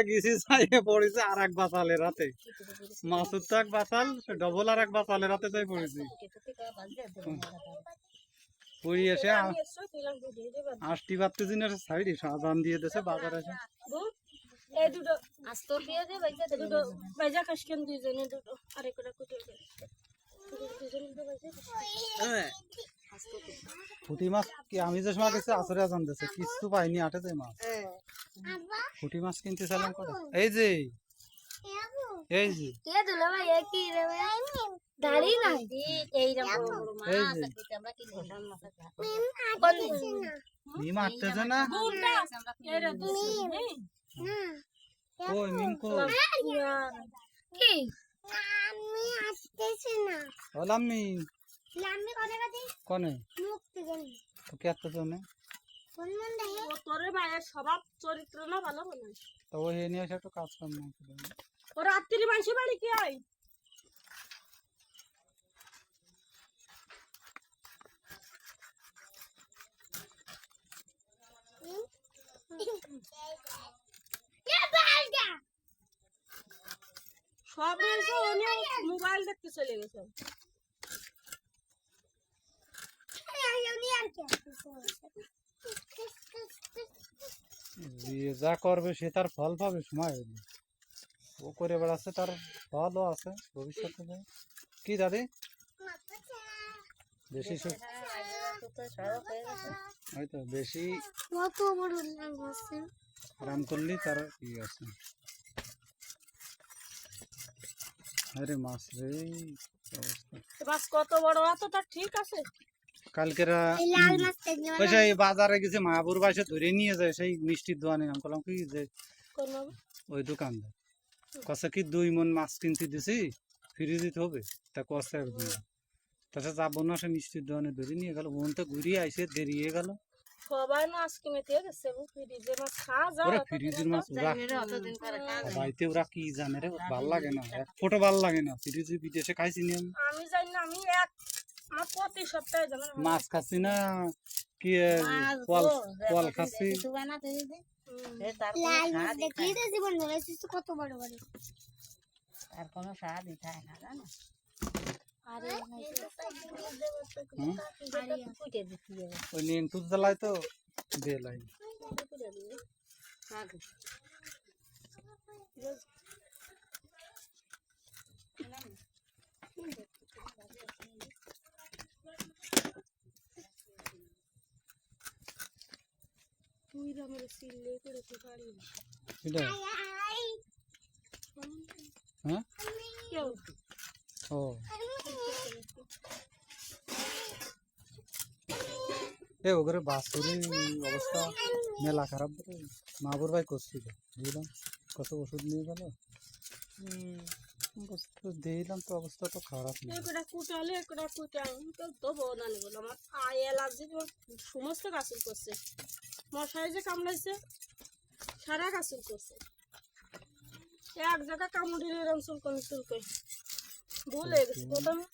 গেছি পড়েছে আর এক রাতে তো এক ডবল আর এক রাতে পড়েছি। এসে আষ্টি দিনের সাইডে সাজান দিয়ে বাজার এসে। পুঁটি মাছ কি আমি যে সময় গেছি আসরে আজান দিয়েছে কিছু পাইনি আটে মাছ। পুঁটি মাছ কিনতে চাইলাম করে এই যে। এই যে। এ দুলা ভাই এ কি রে ভাই? দাড়ি নাই এই রকম মাছ এই যে। আমরা কি মাছ আছে। কোন মিম আটতেছে না। ওই মিম কো কি? আমি আসতেছি না। কনে মুক্তি গেলি তো কে আটতেছে না। তোরে মায়ের স্বভাব চরিত্র না ভালো বলে তো ওই নিয়ে এসে একটু কাজ কাম না ও রাত্রি মাসে বাড়ি কি আই সব মোবাইল দেখতে চলে গেছে। কি যে করবে সে তার ফল পাবে, সময় হইলে ও করে বেড়াচ্ছে, তার ফলও আছে ভবিষ্যতে কি দাদি? বেশি হয়ে। হয়তো বেশি আরাম করলি তার কি আছে। আরে মাছ রে অবস্থা। বাস কত বড়? আছে তার ঠিক আছে। কালকেরা ওই সেই বাজারে গেছে মায়াপুর বাসে ধরে নিয়ে যায় সেই মিষ্টির দোকানে। আমি বললাম কি যে ওই দোকানদার। কষে কি দুই মন মাছ কিনতে দিছি ফিরে দিতে হবে। তা কষে একদিন তাছাড়া যাব না সে মিষ্টির দোকানে ধরে নিয়ে গেল। মন তো ঘুরিয়ে আইসে দেরিয়ে গেল। সবাই মাছ কিনেতে গেছে ফ্রিজে মাছ খাওয়া ওরা ফ্রিজের মাছ ওরা। বাড়িতে ওরা কি জানে রে? ভালো লাগে না। এক ফোটো ভালো লাগে না। ফ্রিজে বিদেশে খাইছি নি আমি। আমি জানি না আমি এক আমার প্রতি সপ্তাহে মাছ খাচ্ছি না কি কল দেখো খাচ্ছি কত বড় বড়। না। কোনো স্বাদই না, জানো? আরে হবে। ওই জ্বালায় তো দিয়ে লাই। আমার সিলে করে তো পারি এটা? হ্যাঁ? ও। এ ওগরে বাসুরি অবস্থা মেলা খারাপ মাবুর ভাই করছিল বুঝলাম। কত ওষুধ নিয়ে গেল। দিলাম তো অবস্থা তো খারাপ নেই একটা কুটালে একটা তো তো বনানি বলো আমার আয় অ্যালার্জি সমস্ত কাসুল করছে। মশাই যে কামড়াইছে সারা কাছুল করছে। এক জায়গা কামড়ি এরকম চুল চুলকই। ভুল হয়ে গেছে। প্রথমে